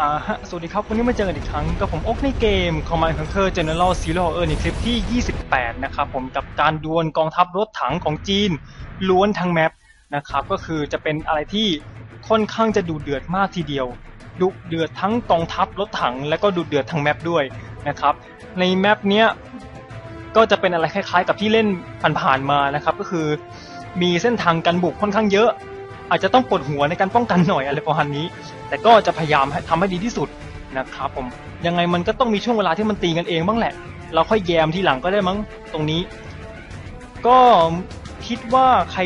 อ่าฮะสวัสดีครับ วันนี้มาเจอกันอีกครั้งกับผมอกในเกม Command Conquer General Zero Hour ในคลิปที่ 28 นะครับผมกับการดวลกองทัพรถถังของจีน ล้วนทั้งแมปนะครับก็คือจะเป็นอะไรที่ค่อนข้างจะดูเดือดมากทีเดียว ดุเดือดทั้งกองทัพรถถัง และก็ดุเดือดทั้งแมปด้วยนะครับในแมปเนี้ยก็จะเป็นอะไรคล้ายๆ กับที่เล่นผ่านๆมานะครับก็คือมีเส้นทางการบุกค่อนข้างเยอะ อาจจะต้องปวดหัวในการป้องกันหน่อยอะไรประมาณนี้ แต่ก็จะพยายามให้ทำให้ดีที่สุดนะครับผมยังไงมันก็ต้องมีช่วงเวลาที่มันตีกันเองบ้างแหละ เราค่อยแยมทีหลังก็ได้มั้งตรงนี้ ก็คิดว่าใคร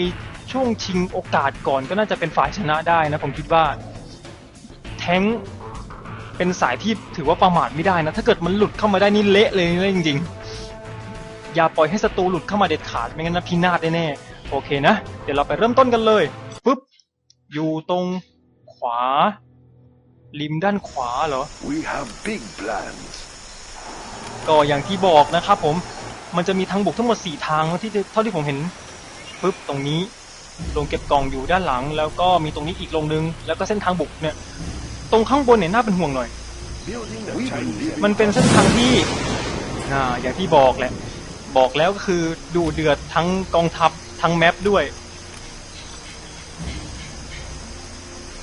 ช่วงชิงโอกาสก่อนก็น่าจะเป็นฝ่ายชนะได้นะผมคิดว่าแท้งเป็นสายที่ถือว่าประมาทไม่ได้นะ ถ้าเกิดมันหลุดเข้ามาได้นี่เละเลยนะจริงๆ อย่าปล่อยให้ศัตรูหลุดเข้ามาเด็ดขาดไม่งั้นนะพินาศแน่ๆโอเคนะ เดี๋ยวเราไปเริ่มต้นกันเลย อยู่ตรงขวา ริมด้านขวาเหรอ We have big plans. ก็อย่างที่บอกนะครับผม มันจะมีทางบุกทั้งหมด 4 ทางที่เท่าที่ผมเห็นปุ๊บตรงนี้ลงเก็บกล่องอยู่ด้านหลัง แล้วก็มีตรงนี้อีกลงนึง แล้วก็เส้นทางบุกเนี่ย ตรงข้างบนเนี่ยน่าเป็นห่วงหน่อย Building a Chinese มันเป็นเส้นทางที่อ่าอย่างที่บอกแหละ บอกแล้วก็คือดูเดือดทั้งกองทัพทั้งแมปด้วย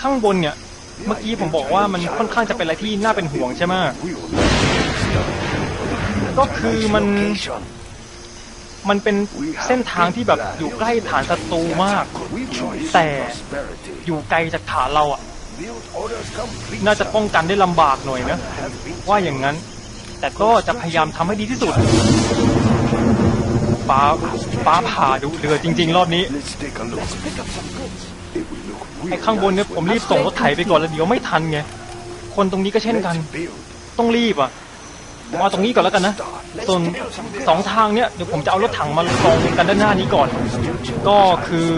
ข้างบนเนี่ย เมื่อกี้ผมบอกว่ามันค่อนข้างจะเป็นอะไรที่น่าเป็นห่วงใช่ไหมก็คือมันมันเป็นเส้นทางที่แบบอยู่ใกล้ฐานศัตรูมาก แต่อยู่ไกลจากฐานเราอะ น่าจะป้องกันได้ลำบากหน่อยนะ ว่าอย่างนั้น แต่ก็จะพยายามทำให้ดีที่สุดฟ้าฟ้าผ่าดุเดือดจริง ๆ รอบนี้ ไอ้ real ข้างบนเนี่ยผมรีบส่งรถไถไปก่อนแล้วเดี๋ยวไม่ทันไง คนตรงนี้ก็เช่นกัน Let's build. ต้องรีบอะผมเอาตรงนี้ก่อนแล้วกันนะ ส่วนสองทางเนี่ยเดี๋ยวผมจะเอารถถังมาลองกันด้านหน้านี้ก่อน ก็คือ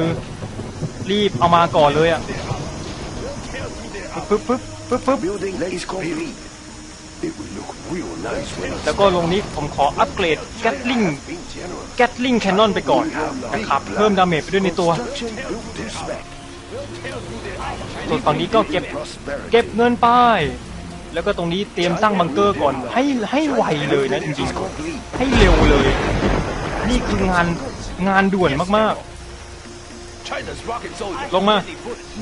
รีบเอามาก่อนเลยอะปึ๊บปึ๊บปึ๊บปึ๊บ Building is complete. It will look real nice when แล้วก็ลงนี้ผมขออัปเกรดแกตลิง being general. แกตลิงแคนนอนไปก่อนนะครับเพิ่มดาเมจไปด้วยในตัว Construction built to spec. ส่วนฝั่งนี้ก็เก็บ Prosperity. เก็บเงินป้ายแล้วก็ตรงนี้เตรียมสร้างบังเกอร์ก่อนให้ให้ไวเลยนะจริง Is complete. ๆให้เร็วเลย นี่คืองานงานด่วนมาก China's rocket soldiers. ๆลงมา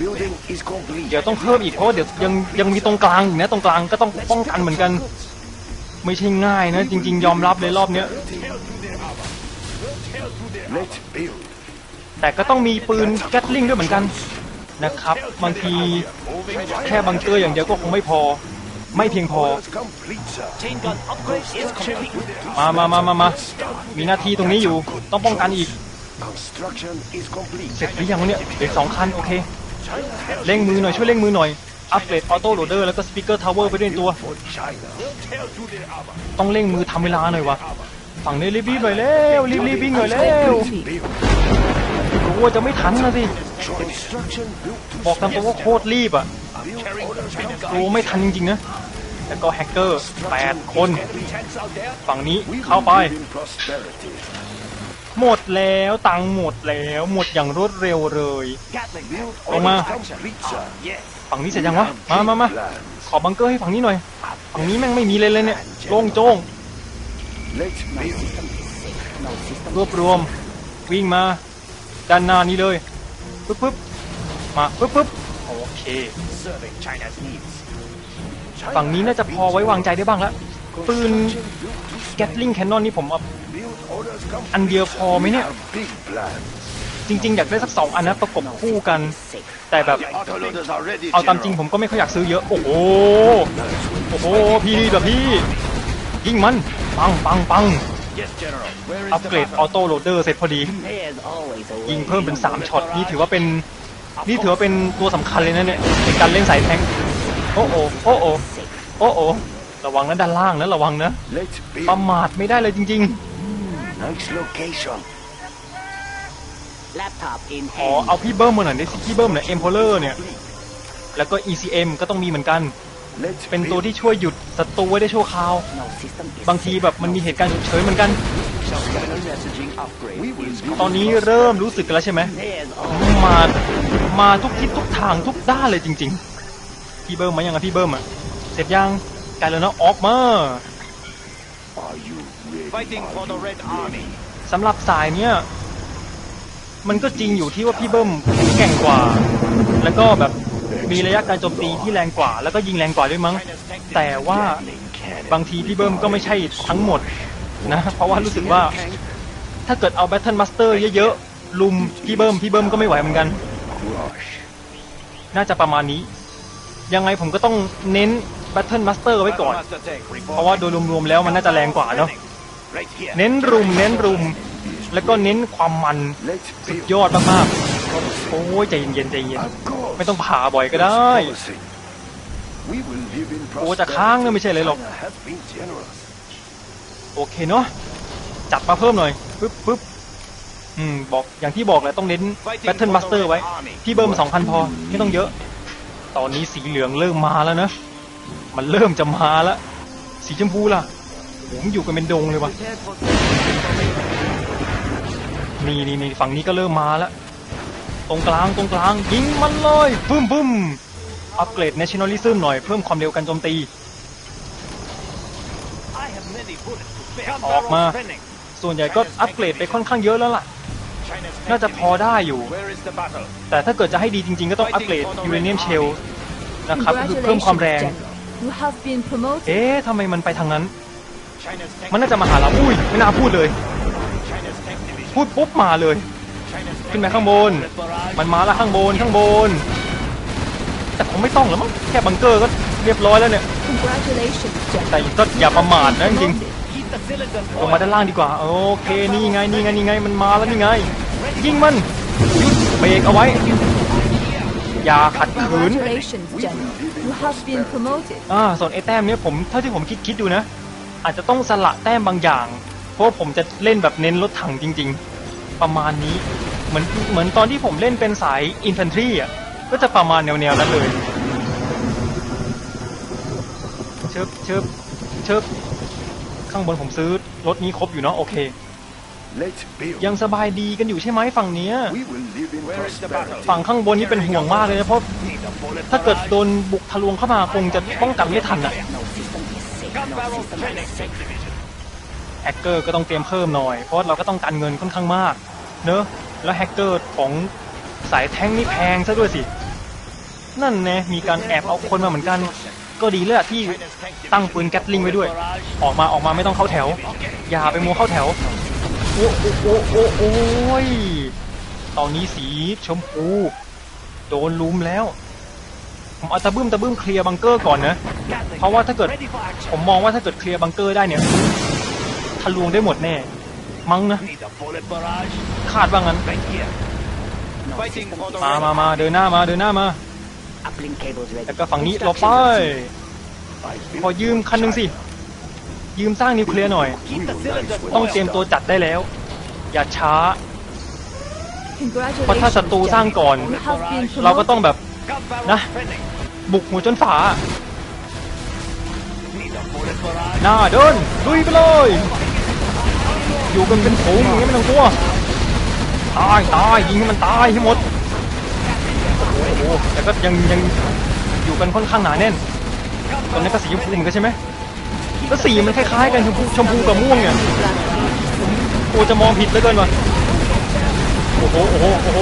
Building is complete. เดี๋ยวต้องเพิ่มอีกเพราะว่าเดี๋ยวยังยังมีตรงกลางอีกนะตรงกลางก็ต้องป้องกันเหมือนกัน ไม่ใช่ง่ายนะ จริง ๆ ยอมรับเลยรอบเนี้ย Let's build. แต่ก็ต้องมีปืนแกตลิงด้วยเหมือนกัน นะครับ บางทีแค่บังเกอร์อย่างเดียวก็คงไม่พอ ไม่เพียงพอ มามามามามามีหน้าที่ตรงนี้อยู่ ต้องป้องกันอีก เสร็จหรือยังเนี่ยเหลืออกสองคันโอเค เร่งมือหน่อยช่วยเร่งมือหน่อย อัปเกรดออโต้โหลดเดอร์แล้วก็สปีกเกอร์ทาวเวอร์ไปด้วยตัว ต้องเร่งมือทำเวลาหน่อยวะฝั่งนี้รีบๆหน่อยเร็วรีบๆวิ่งหน่อยเร็ว กลัวจะไม่ทันนะสิ บอกตามตรงว่าโคตรรีบอะกลัวไม่ทันจริงๆนะ แล้วก็แฮกเกอร์ 8 คน ฝั่งนี้เข้าไป หมดแล้วตังค์หมดแล้ว หมดอย่างรวดเร็วเลย Gatling. Build Oma. orders complete, sir. Yes. ฝั่งนี้เสร็จยังวะ มามามาขอบังเกอร์ให้ฝั่งนี้หน่อย ฝั่งนี้แม่งไม่มีเลยเลยเนี่ย โล่งโจ้งรวบรวม วิ่งมา ด้านหน้านี้เลยปึ๊บปึ๊บมาปึ๊บปึ๊บโอเค Serving China's needs. ฝั่งนี้น่าจะพอไว้วางใจได้บ้างแล้วปืนแกตลิงแคนนอนนี่ผมเอา Build orders complete. อันเดียวพอไหมเนี่ย Have big plans. จริง ๆ อยากได้สักสองอันนะประกบคู่กัน แต่แบบ Autoloaders are ready. เอาตามจริงผมก็ไม่ค่อยอยากซื้อเยอะ โอ้โห โอ้โห พี่แบบพี่ ยิงมัน ปังปังปัง Yes, General. Where อัปเกรดออโต้โหลดเดอร์เสร็จพอดี There's always a ยิง way. เพิ่มเป็น 3ช็อตนี่ถือว่าเป็นนี่ถือว่าเป็นตัวสำคัญเลยนะเนี่ยในการเล่นสายแทงค์โอ้โอโอ้โอโอ้โอระวังนะด้านล่างนะระวังนะ Let's ประ build. มาทไม่ได้เลยจริง Nice location. Laptop in ๆอ๋อ hand. เอาพี่เบิ้มมาหน่อยดิพี่เบิ้มเนี่ยเอ็มโพเลอร์เนี่ย แล้วก็ ECM ก็ต้องมีเหมือนกัน Let's เป็นตัว build. ที่ช่วยหยุดศัตรูไว้ได้ชั่วคราว No system is บางทีแบบมันมีเหตุการณ์ฉุกเฉินเหมือนกัน messaging upgrade. We will build. ตอนนี้เริ่มรู้สึกกันแล้วใช่ไหม There's always มา มาทุกทิศทุกทางทุกด้านเลยจริง ๆ พี่เบิ้มมายังไงพี่เบิ้มอะ เสร็จยังไกลแล้วนะออกมา Are you ready? Fighting for the Red Army. สำหรับสายเนี่ยมันก็จริงอยู่ที่ว่าพี่เบิ้มแข็งแกร่งกว่า แล้วก็แบบ มีระยะการโจมตีที่แรงกว่า แล้วก็ยิงแรงกว่าด้วยมั้ง แต่ว่าบางทีพี่เบิ้มก็ไม่ใช่ทั้งหมดนะ เพราะว่ารู้สึกว่าถ้าเกิดเอาแบทเทิลมาสเตอร์เยอะๆลุมพี่เบิ้มพี่เบิ้มก็ไม่ไหวเหมือนกัน น่าจะประมาณนี้ ยังไงผมก็ต้องเน้นแบทเทิลมาสเตอร์ไว้ก่อน เพราะว่าโดยรวมๆแล้วมันน่าจะแรงกว่าเนาะเน้นรุมเน้นรุม แล้วก็เน้นความมันสุดยอดมากๆ โอ้ยใจเย็นๆใจเย็น Of course. ไม่ต้องผ่าบ่อยก็ได้ Policy. We will live in โอ้จะค้างนะไม่ใช่เลยหรอก China has been generous. โอเคเนาะจัดมาเพิ่มหน่อยปึ๊บปึ๊บอืมบอกอย่างที่บอกแหละต้องเน้น Battle Master ไว้ พี่เบิ้ม2,000 พอ ไม่ต้องเยอะ ตอนนี้สีเหลืองเริ่มมาแล้วนะ มันเริ่มจะมาแล้ว สีชมพูล่ะผมนอยู่กันเป็นดงเลยวะนี่นี่นี่ฝั่งนี้ก็เริ่มมาแล้ว ตรงกลางตรงกลางยิงมันเลยบึ้มบึ้มอัปเกรด nationalism หน่อยเพิ่มความเร็วการโจมตี I have many bullets to spare. ออกมา ส่วนใหญ่ก็อัปเกรดไปค่อนข้างเยอะแล้วล่ะ China's น่าจะพอได้อยู่ Where is the battle? แต่ถ้าเกิดจะให้ดีจริง ๆ ก็ต้องอัปเกรดยูเรเนียมเชลนะครับก็คือเพิ่มความแรง You have been promoted. เอ๊ะทำไมมันไปทางนั้น China's tank มันน่าจะมาหาเราอุ้ย ไม่น่าพูดเลย China's tank division. พูดปุ๊บมาเลย China's ขึ้นไปข้างบน มันมาแล้วข้างบนข้างบน แต่ผมไม่ต้องหรอกมั้งแค่บังเกอร์ก็เรียบร้อยแล้วเนี่ย Congratulations, แต่ General. ก็อย่าประมาทนะจริง Promoted. Keep the cylinders ๆลงมาด้านล่างดีกว่า โอเค นี่ไง นี่ไง นี่ไง มันมาแล้วนี่ไง ยิงมันหยุดเบรกเอาไว้ อย่าขัดขืน Congratulations, General. You have been promoted. อ่า ส่วนไอ้แต้มเนี้ยผม เท่าที่ผมคิดคิดดูนะ อาจจะต้องสละแต้มบางอย่าง เพราะว่าผมจะเล่นแบบเน้นรถถังจริง ๆ ประมาณนี้ เหมือนเหมือนตอนที่ผมเล่นเป็นสายอินฟันทรีอะก็จะประมาณแนวๆนั้นเลยเชิบเชิบเชิบข้างบนผมซื้อรถนี้ครบอยู่เนาะโอเค Let's build. ยังสบายดีกันอยู่ใช่ไหมฝั่งเนี้ย We will live in Where is the prosperity. battle? ฝั่งข้างบนนี่เป็นห่วงมากเลยนะเพราะ Need a bullet ถ้าเกิด barrage. โดนบุกทะลวงเข้ามาคงจะป้องกันไม่ทันอะ No system is safe. Gun No barrel system Chinese is tank safe. division. แฮกเกอร์ก็ต้องเตรียมเพิ่มหน่อยเพราะว่าเราก็ต้องการเงินค่อนข้างมาก เนอะแล้วแฮกเกอร์ของสายแท้งนี่แพงซะด้วยสิ นั่นแน่มีการแอบเอาคนมาเหมือนกัน ก็ดีเลยอะที่ตั้งปืนแก๊ตลิงไว้ด้วย ออกมาออกมาไม่ต้องเข้าแถว อย่าไปมัวเข้าแถว โอ้โอ้โอ้โอ้โอ้ยตอนนี้สีชมพู โดนลุมแล้ว ผมเอาตะบึ้มตะบึ้มเคลียร์บังเกอร์ก่อนนะ เพราะว่าถ้าเกิดผมมองว่าถ้าเกิดเคลียร์บังเกอร์ได้เนี่ยทะลวงได้หมดแน่ มั้งนะ Need a bullet barrage. คาดว่างั้น Right here. No Fighting system for is the มา Red มามา Army. เดินหน้ามาเดินหน้ามา Uplink cables ready. แล้วก็ฝั่งนี้เราไป I built ขอยืมคันหนึ่งสิ ยืมสร้างนิวเคลียร์หน่อย Keep the cylinders ต้องเตรียมตัวจัดได้แล้ว อย่าช้าเพราะถ้า Congratulations, ศัตรูสร้าง General. ก่อน You have been เราก็ต้อง promoted. แบบ Gun barrel Nah. training. บุกหัวจนฝา Need a bullet barrage. หน้าเดินลุยไปเลย อยู่กันเป็นฝูงอย่างนี้ไม่ต้องกลัวตายตายยิงให้มันตายให้หมดโอ้โหแต่ก็ยังยังอยู่กันค่อนข้างหนาแน่นตอนนี้ก็สีชมพูเหมือนกันใช่ไหมแล้วสีมันคล้ายๆกันชมพูชมพูกับม่วงเนี่ยโอ้จะมองผิดเลือเกินว่ะโอ้โหโอ้โหโอ้โห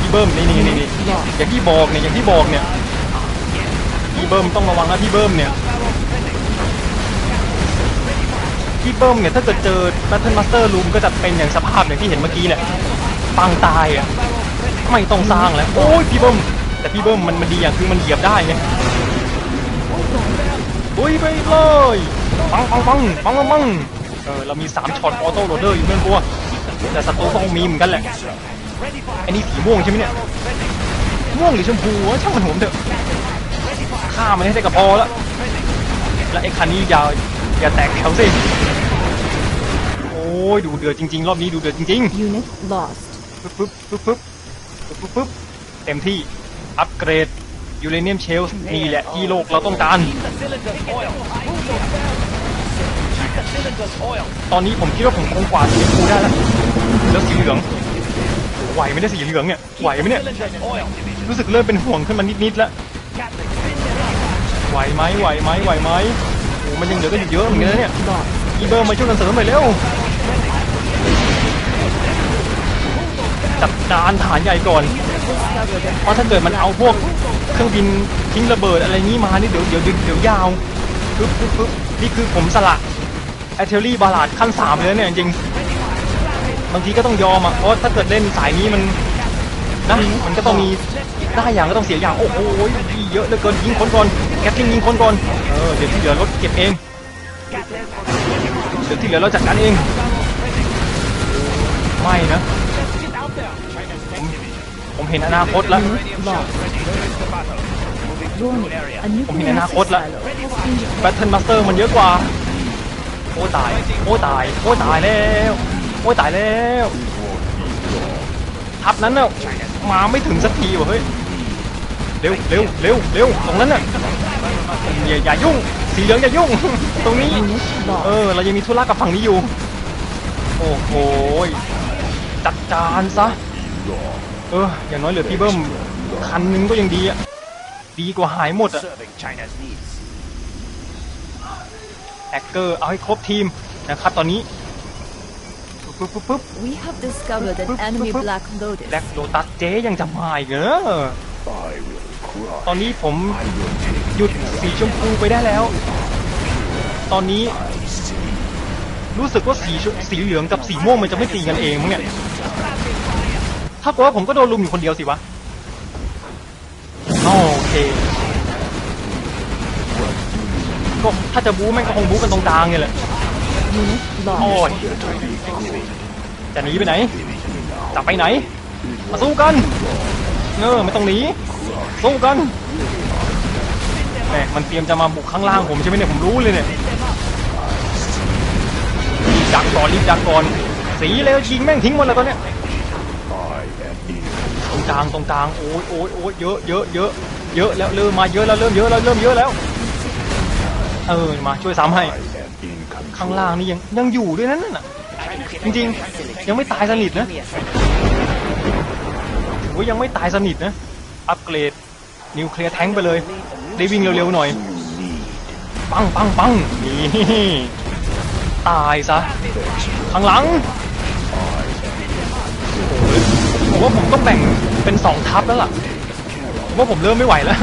พี่เบิ้มนี่นี่นี่อย่างที่บอกเนี่ยอย่างที่บอกเนี่ยพี่เบิ้มต้องระวังนะพี่เบิ้มเนี่ย พี่เบิ้มเนี่ยถ้าเกิดเจอ Battle Master Room ก็จะเป็นอย่างสภาพอย่างที่เห็นเมื่อกี้แหละปังตายอะไม่ต้องสร้างแล้วโอ้ยพี่เบิ้มแต่พี่เบิ้มมันมันดีอย่างคือมันเหยียบได้ไงลุยไปเลยปังปังปังปังปังปังเออเรามีสามช็อตออโต้โรเดอร์อยู่เพื่อนกลัวแต่ศัตรูก็คงมีเหมือนกันแหละไอ้นี่สีม่วงใช่ไหมเนี่ยม่วงหรือชมพูช่างมันผมเถอะฆ่ามันให้ได้กับพอแล้วแล้วไอ้คันนี้ย่า อย่าแตกแถวสิ โอ้ยดูเดือดจริง ๆ รอบนี้ดูเดือดจริง Unit lost. ๆ ปึ๊บปึ๊บปึ๊บปึ๊บปึ๊บปึ๊บปึ๊บเต็มที่ อัปเกรดยูเรเนียมเชลนี่แหละที่โลกเราต้องการ Keep the cylinders oil. Keep the cylinders oil. ตอนนี้ผมคิดว่าผมคงกวาดสีชมพูได้แล้ว แล้วสีเหลือง ไหวไหมเนี่ยสีเหลืองเนี่ย ไหวไหมเนี่ย Cylinders oil division. รู้สึกเริ่มเป็นห่วงขึ้นมานิดๆแล้ว Captain, spin it up. ไหวไหมไหวไหมไหวไหมโอ้ มันยังเหลือกันอีกเยอะเหมือนกันนะเนี่ยอีเบอร์มาช่วยกันเสริมหน่อยเร็วจัดการฐานใหญ่ก่อน เพราะถ้าเกิดมันเอาพวกเครื่องบินทิ้งระเบิดอะไรงี้มานี่เดี๋ยวเดี๋ยวเดี๋ยวเดี๋ยวยาวปึ๊บปึ๊บปึ๊บนี่คือผมสละแอเทอรี่บาลาดขั้นสามเลยเนี่ยจริง บางทีก็ต้องยอมอะ เพราะถ้าเกิดเล่นสายนี้มันนะมันก็ต้องมีได้อย่างก็ต้องเสียอย่าง โอ้โหเยอะเหลือเกินยิงคนก่อน แกตลิงยิงคนก่อน เออเดี๋ยวที่เหลือรถเก็บเอง เดี๋ยวที่เหลือเราจัดการเอง ไม่นะ ผมเห็นอนาคตแล้ว ผมเห็นอนาคตแล้วแบทเทิลมาสเตอร์มันเยอะกว่า โอ้ตาย โอ้ตาย โอ้ตายแล้ว โอ้ตายแล้ว ทับนั้นเน่ะมาไม่ถึงสักทีว่ะเฮ้ย เร็วเร็วเร็วเร็วตรงนั้นน่ะอย่าอย่ายุ่ง สีเหลืองอย่ายุ่ง ตรงนี้ unit เอ lost. อเรายังมีธุระกับฝั่งนี้อยู่ โอ้โหยจัดการซะ เออ อย่างน้อยเหลือพี่เบิ้ม คันนึงก็ยังดีอะดีกว่าหายหมดอะ Serving China's needs. แฮกเกอร์เอาให้ครบทีมนะครับตอนนี้ปุ๊บปุ๊บปุ๊บ We have discovered an enemy Black Lotus. แบล็กโ o ตัสเจ๊ยังจะมาอีกเหรอ I will crush. ตอนนี้ผม I will take หยุดสีชมพูไปได้แล้ว ตอนนี้ see. รู้สึกว่าสีชสีเหลืองกับสีม่วงมันจะไม่ตีกันเองมั้งเนี่ยถ้ากับว่าผมก็โดนลุมอยู่คนเดียวสิวะโอเคก็ถ้าจะบู๊แม่งก็คงบู๊กันตรงกลางเนี่ยแหละ Unit โอ้ lost. ยจะหนีไปไหนจะไปไหน มาสู้กัน เออไม่ต้องหนีสู้กันแหมมันเตรียมจะมาบุกข้างล่างผมใช่ไหมเนี่ยผมรู้เลยเนี่ยรีบดักก่อนรีบดักก่อนสีเลยยิงแม่งทิ้งหมดเลยตอนเนี้ยตรงกลางตรงกลางโอ้ยโอ้ยโอ้ยเยอะเยอะเยอะเยอะแล้วเริ่มมาเยอะแล้วเริ่มเยอะแล้วเริ่มเยอะแล้วเออมาช่วยซ้ำให้ข้างล่างนี่ยังยังอยู่ด้วยนั่นน่ะจริงๆยังไม่ตายสนิทนะ ว่ายังไม่ตายสนิทนะ อัปเกรดนิวเคลียร์แทงค์ไปเลย ได้วิ่งเร็วๆหน่อย ปังปังปังนี่ตายซะ ข้างหลังผมว่าผมต้องแบ่งเป็นสองทัพแล้วล่ะผมว่าผมเริ่มไม่ไหวแล้ว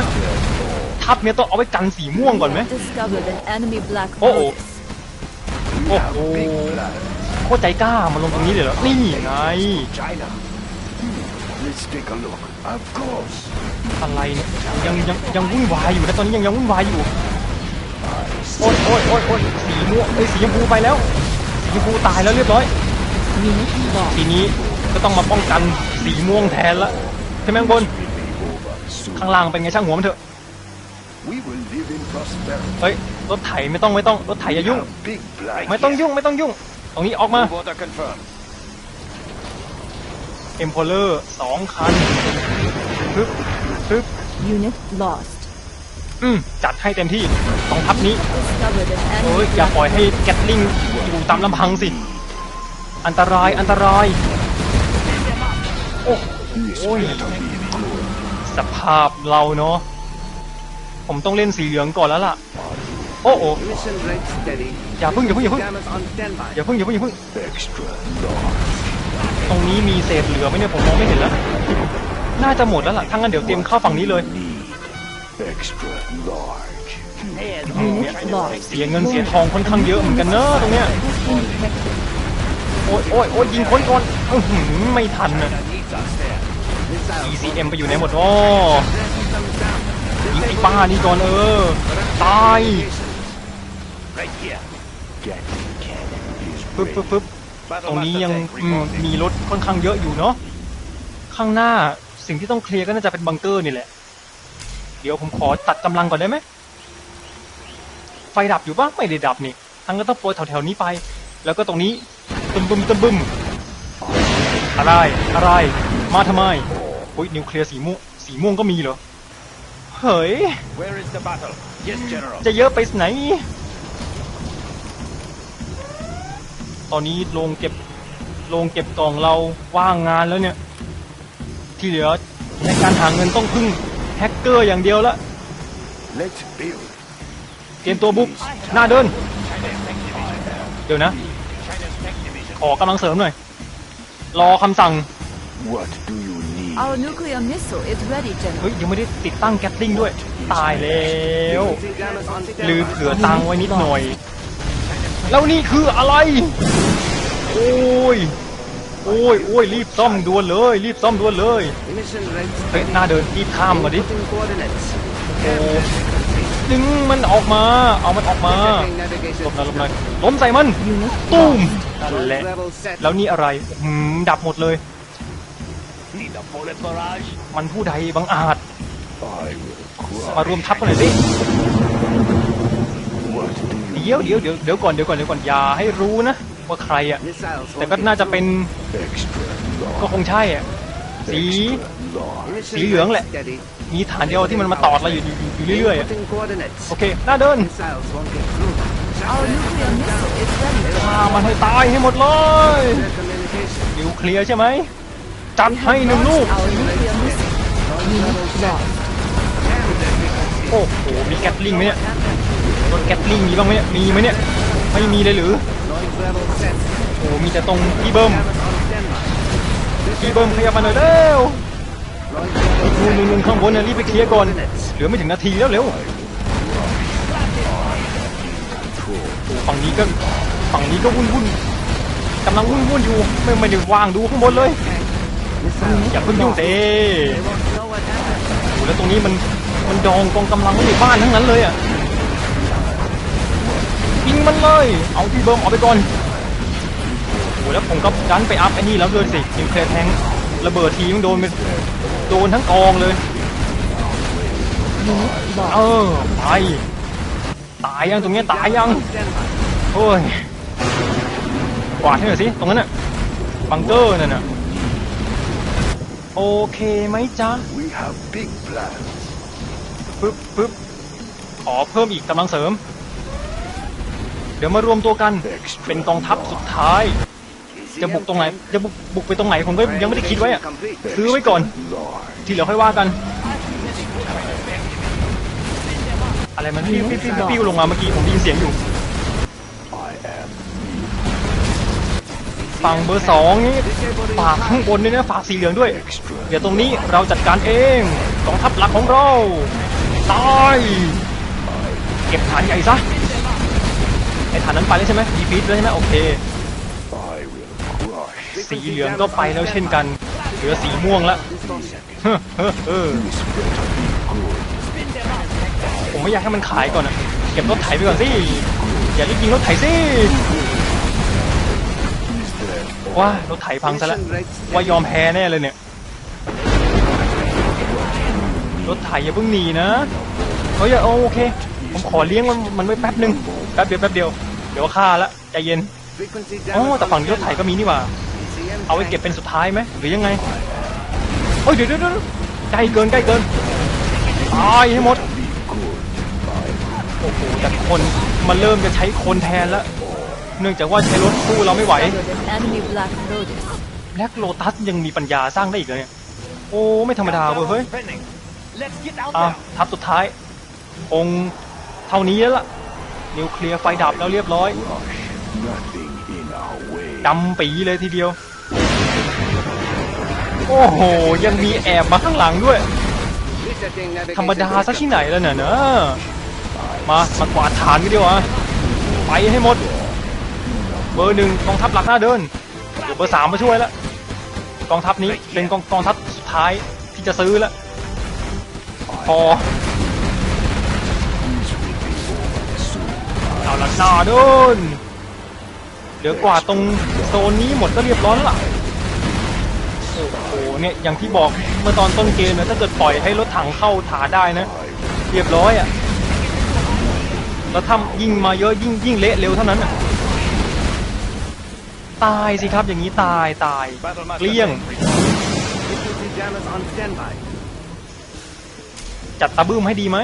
ทัพเนี้ยต้องเอาไว้กันสีม่วงก่อนไหม Discovered an enemy Black Oh, oh. Lotus. โอ้โหโคตรใจกล้ามาลงตรงนี้เลยเหรอ นี่ไง China. Let's take a look. Of course. อะไรเนี่ยยังยังยังวุ่นวายอยู่นะตอนนี้ยังยังวุ่นวายอยู่ โอ้ยโอ้ยโอ้ยโอ้ยสีม่วงเอ้ยสีชมพูไปแล้วสีชมพูตายแล้วเรียบร้อย Unit lost. ทีนี้ก็ต้องมาป้องกันสีม่วงแทนละใช่ไหมข้างบน Over soon. ข้างล่างเป็นไงช่างหัวมันเถอะ We will live in prosperity. เฮ้ยรถไถไม่ต้องไม่ต้องรถไถอย่ายุ่ง A big black. ไม่ต้องยุ่งไม่ต้องยุ่งตรงนี้ออกมา Move order confirmed. เอ็มพอลเลอร์สองคันปึ๊บปึ๊บ Unit lost. อืมจัดให้เต็มที่สองทัพนี้ Discovered an เอ้ย enemy อย่า Black ปล่อยให้ Lotus. แกตลิงอยู่ตามลำพังสิ อันตรายอันตราย โอ้ This Oi. better be good. สภาพเราเนาะ ผมต้องเล่นสีเหลืองก่อนแล้วล่ะ โอ้โอ้ Mission rate steady. อย่าพึ่งอย่าพึ่งอย่าพึ่ง Jammers on standby. อย่าพึ่งอย่าพึ่งอย่าพึ่ง Extra large. ตรง นี้มีเศษเหลือไหมเนี่ยผมมองไม่เห็นแล้ว น่าจะหมดแล้วล่ะถ้างั้นเดี๋ยวเตรียมเข้าฝั่งนี้เลย Need. Extra large. Unit lost. เสียเงินเสียทองค่อนข้างเยอะเหมือนกันเนอะตรงเนี้ยโอ้ยโอ้ยโอ้ยยิงคนก่อนอื้อหือไม่ทันนะ Needs us there. Missile ECM ไปอยู่ไหนหมดอ๋อยิงไอ้ป้านี่ก่อนเออ ตาย right here. Gatling cannon is ปึ๊บ ready. ปึ๊บปึ๊บ ตรงนี้ยังอืมมีรถค่อนข้างเยอะอยู่เนาะข้างหน้าสิ่งที่ต้องเคลียร์ก็น่าจะเป็นบังเกอร์นี่แหละ เดี๋ยวผมขอตัดกำลังก่อนได้ไหมไฟดับอยู่ปะไม่ได้ดับนี่ทั้งก็ต้องโปรยแถวๆนี้ไป แล้วก็ตรงนี้ตึมบึมตึมบึมอะไรอะไร มาทำไมอุ้ยนิวเคลียร์สีม่วงสีม่วงก็มีเหรอเฮ้ย Where is the battle? Yes, General. จะเยอะไปไหน ตอนนี้โรงเก็บโรงเก็บกล่องเราว่างงานแล้วเนี่ย ที่เหลือในการหาเงินต้องพึ่งแฮกเกอร์อย่างเดียวละ Let's build เตรียมตัวบุกหน้าเดิน เดี๋ยวนะ ขอกำลังเสริมหน่อย รอคำสั่ง What do you need? Our nuclear missile is ready, เฮ้ย General. ยังไม่ได้ติดตั้งแก๊สลิงด้วย ตายแล้ว Frequency jammers on ลืม standby. เผื่อตังค์ไว้นิดหน่อย แล้วนี่คืออะไร โอ้ย โอ้ยโอ้ยรีบซ่อมด่วนเลย รีบซ่อมด่วนเลย เฮ้ยหน้าเดินรีบข้ามก่อนดิ โอ้ดึงมันออกมา เอามันออกมาลบหน่อยหลบหน่อย system. ล้มใส่มัน ตุ้มนั่นแหละแล้วนี่อะไรหืมดับหมดเลย มันผู้ใดบังอาจ มารวมทัพกันหน่อยสิ เดี๋ยวเดี๋ยวเดี๋ยวเดี๋ยวก่อนเดี๋ยวก่อนเดี๋ยวก่อนอย่าให้รู้นะว่าใครอะ Missiles แต่ won't ก็ get น่าจะ through. เป็น extra ก็ long? คงใช่อะสี Long. Mission สีเหลืองแหละ rate steady. มีฐานเดียวที่มันมาตอดเราอยู่อยู่อยู่เรื่อยๆอะ Inputting coordinates. โอเคหน้าเดิน Missiles won't get through. Our nuclear missile is ready. ฆ่ามันให้ตายให้หมดเลย Their communication. นิวเคลียร์ใช่ไหมจัดให้หนึ่งลูก Our nuclear missile. Unit lost. โอ้โหมีแกตลิงไหมเนี่ยร ถแกตลิงมีบ้างไหมเนี่ยมีไหมเนี่ย ไม่มีเลยหรือ โอ้มีแต่ตรงพี่เบิ้มพี่เบิ้มขยับมาหน่อยเร็วนู่นนู่นข้างบนน่ะรีบไปเคลียร์ก่อน เหลือไม่ถึงนาทีแล้วเร็วโอ้ฝั่งนี้ก็ฝั่งนี้ก็วุ่นวุ่นกำลังวุ่นวุ่นอยู่ไม่ไม่ได้วางดูข้างบนเลย อย่าเพิ่งยุ่งเต้โอ้แล้วตรงนี้มันมันดองกองกำลังไว้ในบ้านทั้งนั้นเลยอะ มันเลย เอาพี่เบิ้มออกไปก่อนโอ้แล้วผมก็ดันไปอัพไอ้นี่แล้วเลยสินิวเคลียร์แทงระเบิดทีมันโดนไปโดนทั้งกองเลย Unit เอ lost. อตายตายยังตรงเนี้ยตายยัง On standby. โอ้ยกวาดให้หน่อยสิตรงนั้นน่ะบังเกอร์นั่นน่ะโอเคไหมจ๊ะ We have big plans. ปึ๊บปึ๊บขอเพิ่มอีกกำลังเสริม เดี๋ยวมารวมตัวกัน Extra เป็นกองทัพสุดท้าย จะบุกตรงไหน จะบุกบุกไปตรงไหนผมก็ยังไม่ได้คิดไว้อะ Complete. ซื้อไว้ก่อน long. ที่เหลือค่อยว่ากัน อะไรมันปิ้วปิ้วปิ้วปิ้วลงมาเมื่อกี้ผมได้ยินเสียงอยู่ I am ฝั่งเบอร์สองนี่ฝากข้างบนด้วยนะฝากสีเหลืองด้วย extra. เดี๋ยวตรงนี้เราจัดการเองกองทัพหลักของเราตายเก็บฐานใหญ่ซะไอ้ฐานนั้นไปแล้วใช่ไหมดีฟีดแล้วใช่ไหมโอเค สีเหลืองก็ไปแล้วเช่นกัน เหลือสีม่วงละผมไม่อยากให้มันขายก่อนอะเก็บรถไถไปก่อนสิ อย่ารีบยิงรถไถสิว้ารถไถพังซะแล้วว่ายอมแพ้แน่เลยเนี่ย รถไถอย่าเพิ่งหนีนะเฮ้ยโอเค ผมขอเลี้ยงมันมันไว้แป๊บหนึ่งแป๊บเดียวแป๊บเดียวเดี๋ยวฆ่าละใจเย็น Frequency อ๋อ jammers แต่ฝั่งนี้รถไถก็มีนี่หว่า ECM เอาไว้เก็บเป็นสุดท้ายไหมหรือยังไงโอ้ยเดี๋ยวเดี๋ยวเดี๋ยวใกล้เกินใกล้เกินตายให้หมดโอ้โหแต่คนมันเริ่มจะใช้คนแทนแล้วเนื่องจากว่าใช้รถสู้เราไม่ไหว Better than enemy Black Lotus. แบล็กโลตัสยังมีปัญญาสร้างได้อีกเลยเนี่ยโอ้ ไม่ธรรมดาเว้ยเฮ้ย Spinning. Let's get out อะ there. ทับสุดท้ายคง เท่านี้แล้วล่ะนิวเคลียร์ไฟดับแล้วเรียบร้อยดำปีเลยทีเดียว โอ้โห ยังมีแอบมาข้างหลังด้วย ธรรมดาซะที่ไหนแล้วเนี่ยนะมามากวาดฐานกันดีกว่าไปให้หมด เบอร์หนึ่งกองทัพหลักหน้าเดินเดี๋ยวเบอร์สามมาช่วยแล้วกองทัพนี้เป็นกองกองทัพสุดท้ายที่จะซื้อแล้วพอ ละหน้าเดินเดี๋ยวกว่าตรงโซนนี้หมดก็เรียบร้อยละ โอ้โห เนี่ย อย่างที่บอกเมื่อตอนต้นเกมนะถ้าเกิดปล่อยให้รถถังเข้าถาได้นะ เรียบร้อยอะ่ะ แล้วถ้ายิ่งมาเยอะยิ่งยิ่งเละเร็วเท่านั้นอะ ตายสิครับอย่างนี้ตายตายเกลี้ยง จัดตาบื้มให้ดีไหม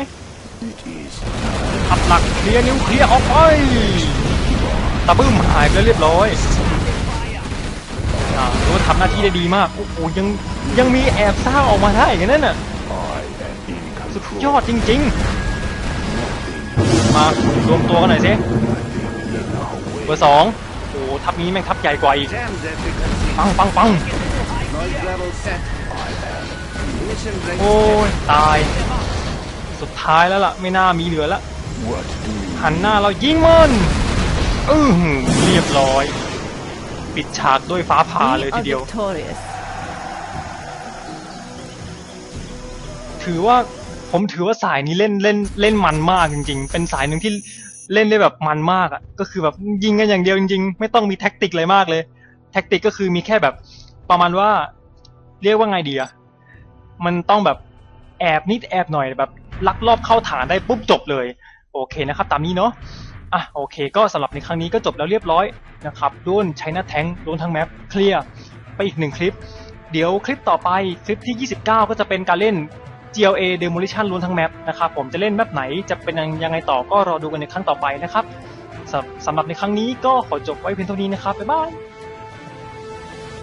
ขับหลักเคลียร์นิวเคลียร์ออกไปตาบื้มหายไปแล้วเรียบร้อยรู้ว่าทำหน้าที่ได้ดีมาก โอ้โหยังยังมีแอบซ่าออกมาได้อย่นั้นน่ะสุดยอดจริง ๆ มารวมตัวกันหน่อยสิเบอร์สองโอ้ทัพนี้แม่งทัพใหญ่กว่าอีก ปังปังปังโอ้ยตาย สุดท้ายแล้วล่ะ ไม่น่ามีเหลือละ หันหน้าเรายิงมันอือหือเรียบร้อย ปิดฉากด้วยฟ้าผ่า We เลย are ทีเดียว victorious. ถือว่าผมถือว่าสายนี้เล่นเล่นเล่นมันมากจริง ๆ เป็นสายหนึ่งที่เล่นได้แบบมันมากอะ ก็คือแบบยิงกันอย่างเดียวจริง ๆ ไม่ต้องมีแท็กติกอะไรมากเลย แท็กติกก็คือมีแค่แบบ ประมาณว่า เรียกว่าไงดีอะมันต้องแบบแอบนิดแอบหน่อยแบบลักลอบเข้าฐานได้ปุ๊บจบเลย โอเคนะครับ ตามนี้เนาะอะโอเค ก็สำหรับในครั้งนี้ก็จบแล้วเรียบร้อยนะครับด้วนใช้หน้าแทงด้วนทั้งแมปเคลียร์ไปอีกหนึ่งคลิป เดี๋ยวคลิปต่อไปคลิปที่ 29 ก็จะเป็นการเล่น GLA Demolition ล้วนทั้งแมปนะครับผมจะเล่นแมปไหนจะเป็นยังไงต่อก็รอดูกันในครั้งต่อไปนะครับสำสำหรับในครั้งนี้ก็ขอจบไว้เพียงเท่านี้นะครับบ๊ายบาย